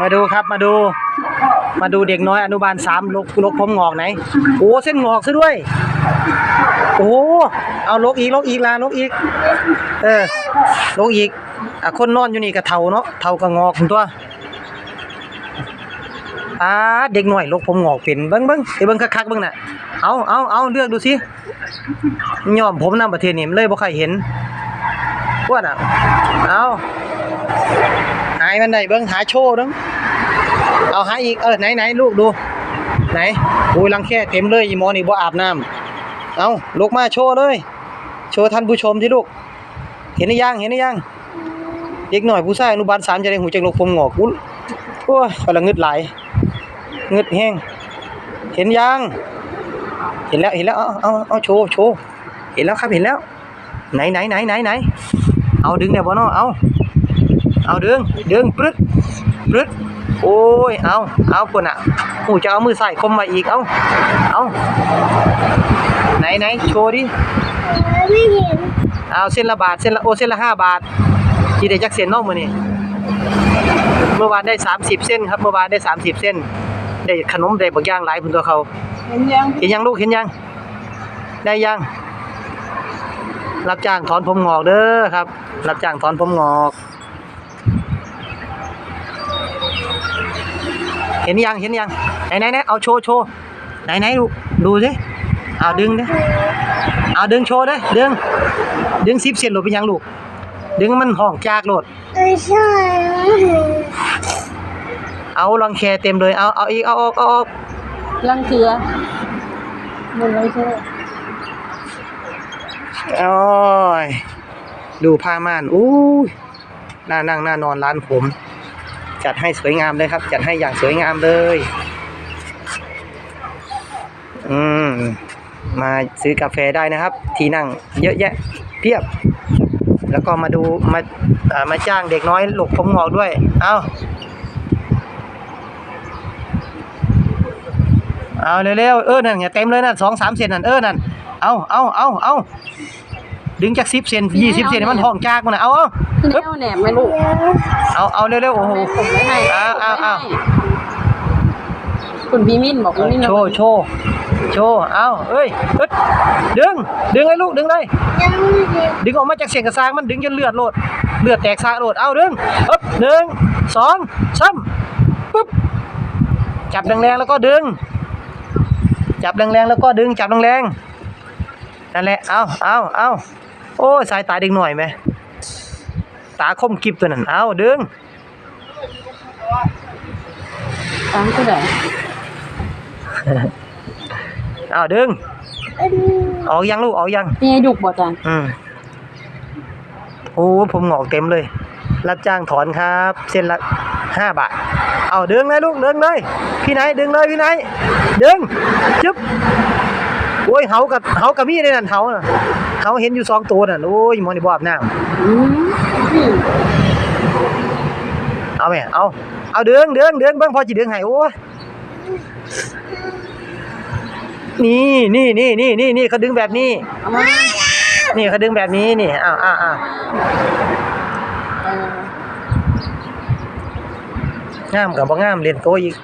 มาดูครับมาดู มาดูเด็กน้อยอนุบาลสามลกลกผมงอกไหนโอ้เส้นงอกซะด้วย โอ้เอาลกอีกลกอีกลาลกอีก เออลกอีกอะคนนอนอยู่นี่ก็เท่าเนาะเท่าก็งอกตัวอ่าเด็กน้อยลกผมงอกเป็นเบิ่งเบิ่งไปเบิ่งคักๆเบิ่งน่ะเอาเอาเอาเลือกดูสิยอมผมนำประเทศนี่มันเลยบ่ค่อยเห็นว่าน่ะเอาายมันได้เบิ่งหาโชว์ด้งเอาหาอีกเออไหนไหนลูกดู ไหนโอ้ยรังแค่เต็มเลยอีมอนี่บ่อาบน้ำเอาลูกมาโชว์เลย โชว์ท่านผู้ชมที่ลูก เห็นหรือยังเห็นหรือยังเด็กหน่อยผู้ชายอนุบาลสามจะได้หูจักโลกผมหงอกอุ้ยโอ้ยกำลังงึดไหลงึดแห้งเห็นยังเห็นแล้วเห็นแล้วเอาเอาเอาโชว์โชว์เห็นแล้วครับเห็นแล้ว ไหนไหนไหนไหนไหนเอาดึงเนี่ยบ่เนาะเอา เอาดึงดึงปรึ๊ดปรึ๊ดโอ้ย เอา เอาปุ่นอะหูจะเอามือใส่คมมาอีก เอา เอา ไหนไหนโชว์ดิไม่เห็น เอาเส้นละบาท เส้นละโอเส้นละห้าบาทกี่ได้จักเส้นเนอกมือนี่เมื่อวานได้สามสิบเส้นครับ เมื่อวานได้สามสิบเส้น ได้ขนมได้บางอย่างหลายพุ่นตัวเขา เห็นยัง เห็นยังลูก เห็นยัง ได้ยัง รับจ้างถอนผมงอกเด้อครับ รับจ้างถอนผมงอก เห็นยังเห็นยังไหนไหนไหนเอาโชว์โชว์ไหนไหนดูดูสิเอาดึงดิเอาดึงโชว์เด้อดึง ดึงสิบเซนโหลดเป็นยังลูก ดึงมันห้องจากโหลดไม่ใช่เอาลังแคเต็มเลยเอาเอาอีกเอาออกเอาออกลังเถือมันไม่ใช่โอ้ยดูผ้าม่านอู้ยน่านั่งน่านอนร้านผม จัดให้สวยงามเลยครับ จัดให้อย่างสวยงามเลย อืม มาซื้อกาแฟได้นะครับ ที่นั่งเยอะแยะ เพียบ แล้วก็มาดูมาามาจ้างเด็กน้อยหลกผมงอกด้วย เอาเอาเร็วๆเออนั่นไงเต็มเลยนั่นสองสามเซนนั่นเออนั่นเอาเอาเอาเอา ดึงจากสิบเซนยี่สิบเซนให้มันห้องจากมันนะเอาเอาที่ปึ๊บแนวแหนมไหม่ลูกเอาเอาเร็วๆโอ้โหผมไม่ให้เอาเอาเอาคุณพี่มิ้นบอกคุณมิ้นโชว์โชว์โชว์เอาเอ้ยอึดดึง ดึงเลยลูก ดึงเลยยังไม่เห็นดึงออกมาจากเสียงกระซางมันดึงจนเลือดโลด เลือดแตกซากโลด เอาดึงอึ๊บหนึ่งสองสามปึ๊บ จับแรงๆแล้วก็ดึง จับแรงๆแล้วก็ดึง จับแรงๆนั่นแหละ เอาเอาเอา โอ้ยสายตาเด็กหน่อยไหม ตาคมกริบตัวนั้น เอาดึงตังก็ได้เอาดึง ออกยังลูก ออกยังนี่ให้ดุกบ่จันอืมโอ้ผมงอกเต็มเลย รับจ้างถอนครับ เส้นละห้าบาท เอาดึงเลยลูกดึงเลย พี่ไหนดึงเลยพี่ไหนดึง จึ๊บโอ้ยเฮากับเฮากับมีเลยนั่นเฮาน่ะ เฮาเห็นอยู่สองตัวน่ะโอ้ยมอนี่บอาบน้ำเอาแม่เอาเอาเดึงเดึงเดึงเบิ่งพอจิดึงให้โอ้ยนี่นี่นี่นี่นี่นี่เขาดึงแบบนี้นี่เขาดึงแบบนี้นี่อ้าวอ้าวอ้าวงามกับบ่งามเล่นโตอีก